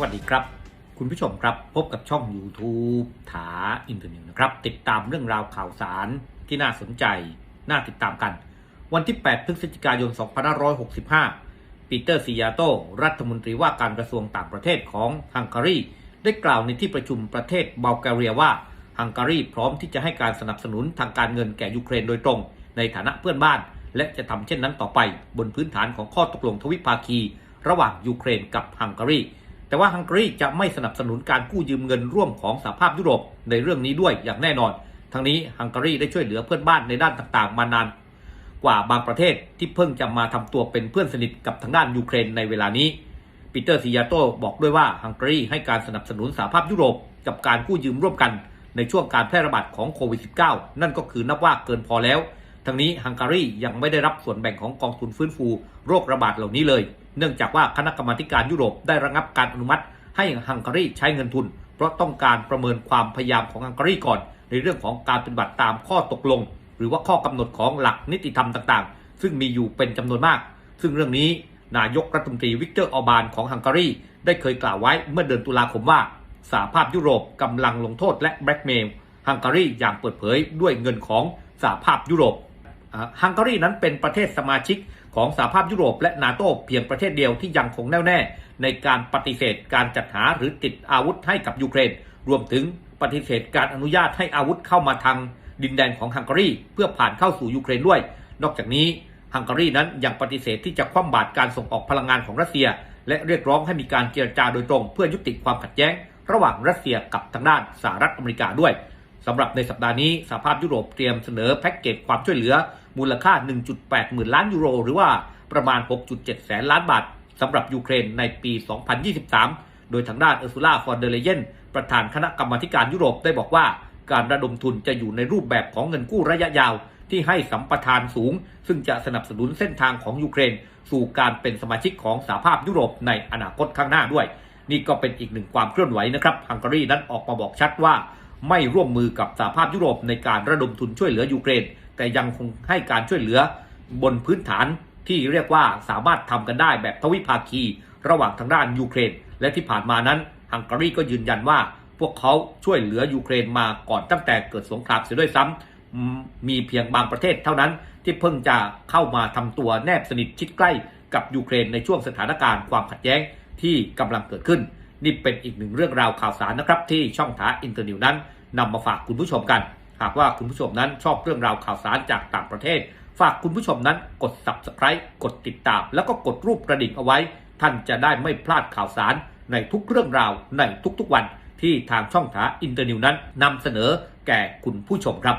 วัสดีครับ คุณผู้ชมครับพบกับช่อง YouTube ถาอินเทอร์เน็ตนะครับ ติดตามเรื่องราวข่าวสารที่น่าสนใจ น่าติดตามกัน วันที่ 8 พฤศจิกายน 2565 ปีเตอร์ซิยาโต รัฐมนตรีว่าการกระทรวงต่างประเทศของฮังการีได้กล่าวในที่ประชุมประเทศบัลแกเรียว่าฮังการีพร้อมที่จะให้การสนับสนุนทางการเงินแก่ยูเครนโดยตรง ในฐานะเพื่อนบ้าน และจะทำเช่นนั้นต่อไป บนพื้นฐานของข้อตกลงทวิภาคี ระหว่างยูเครนกับฮังการี แต่ว่าฮังการีจะไม่สนับสนุนการกู้ยืมเงินร่วมของสหภาพยุโรปในเรื่องนี้ด้วยอย่างแน่นอน ทั้งนี้ฮังการีได้ช่วยเหลือเพื่อนบ้านในด้านต่างๆ มานาน กว่าบางประเทศที่เพิ่งจะมาทำตัวเป็นเพื่อนสนิทกับทางด้านยูเครนในเวลานี้ปีเตอร์ซิยาโตบอกด้วยว่าฮังการีให้การสนับสนุนสหภาพยุโรปกับการกู้ยืมร่วมกันในช่วงการแพร่ระบาดของโควิด -19 นั่นก็คือนับว่าเกินพอแล้ว ทั้งนี้ฮังการียังไม่ได้รับส่วนแบ่งของกองทุนฟื้นฟูโรคระบาดเหล่านี้เลย เนื่องจากว่าคณะกรรมาธิการยุโรปได้ระงับการอนุมัติ ให้ฮังการีใช้เงินทุน เพราะต้องการประเมินความพยายามของฮังการีก่อน ในเรื่องของการปฏิบัติตามข้อตกลง หรือว่าข้อกำหนดของหลักนิติธรรมต่างๆ ซึ่งมีอยู่เป็นจำนวนมาก ซึ่งเรื่องนี้นายกรัฐมนตรีวิกเตอร์ออบานของฮังการีได้เคยกล่าวไว้เมื่อเดือนตุลาคมว่าสหภาพยุโรปกำลังลงโทษและแบล็กเมลฮังการีอย่างเปิดเผยด้วยเงินของสหภาพยุโรปฮังการีนั้นเป็นประเทศสมาชิก ของสหภาพยุโรปและนาโตเพียงประเทศเดียวที่ยังคงแน่วแน่ในการปฏิเสธการจัดหาหรือติดอาวุธให้กับยูเครน รวมถึงปฏิเสธการอนุญาตให้อาวุธเข้ามาทางดินแดนของฮังการีเพื่อผ่านเข้าสู่ยูเครนด้วย นอกจากนี้ฮังการีนั้นยังปฏิเสธที่จะคว่ำบาตรการส่งออกพลังงานของรัสเซีย และเรียกร้องให้มีการเจรจาโดยตรง เพื่อยุติความขัดแย้ง ระหว่างรัสเซียกับทางด้านสหรัฐอเมริกาด้วยสำหรับในสัปดาห์นี้สหภาพยุโรปเตรียมเสนอแพ็กเกจความช่วยเหลือ มูลค่า 1.8 หมื่นล้านยูโร หรือว่าประมาณ 6.7 แสนล้านบาทสำหรับยูเครนในปี 2023 โดยทางด้านเออร์ซูล่าฟอนเดเลเยนประธานคณะกรรมาการยุโรปได้บอกว่า การระดมทุนจะอยู่ในรูปแบบของเงินกู้ระยะยาว ที่ให้สัมปทานสูง ซึ่งจะสนับสนุนเส้นทางของยูเครน สู่การเป็นสมาชิกของสหภาพยุโรปในอนาคตข้างหน้าด้วย นี่ก็เป็นอีกหนึ่งความเคลื่อนไหวนะครับฮังการีนั้นออกมาบอกชัดว่า ไม่ร่วมมือกับสหภาพยุโรปในการระดมทุนช่วยเหลือยูเครน แต่ยังคงให้การช่วยเหลือบนพื้นฐานที่เรียกว่าสามารถทำกันได้แบบทวิภาคี ระหว่างทางด้านยูเครน และที่ผ่านมานั้นฮังการีก็ยืนยันว่า พวกเขาช่วยเหลือยูเครนมาก่อนตั้งแต่เกิดสงครามเสียด้วยซ้ำอืมมีเพียงบางประเทศเท่านั้นที่เพิ่งจะเข้ามาทำตัวแนบสนิทชิดใกล้กับยูเครนในช่วงสถานการณ์ความขัดแย้งที่กำลังเกิดขึ้น นี่เป็นอีกหนึ่งเรื่องราวข่าวสารนะครับที่ช่องถาอินเตอร์นิวนั้นนำมาฝากคุณผู้ชมกัน หากว่าคุณผู้ชมนั้นชอบเรื่องราวข่าวสารจากต่างประเทศ ฝากคุณผู้ชมนั้นกด subscribe กดติดตาม แล้วก็กดรูปกระดิ่งเอาไว้ ท่านจะได้ไม่พลาดข่าวสารในทุกเรื่องราวในทุกๆวันที่ทางช่องถาอินเตอร์นิวนั้นนำเสนอแก่คุณผู้ชมครับ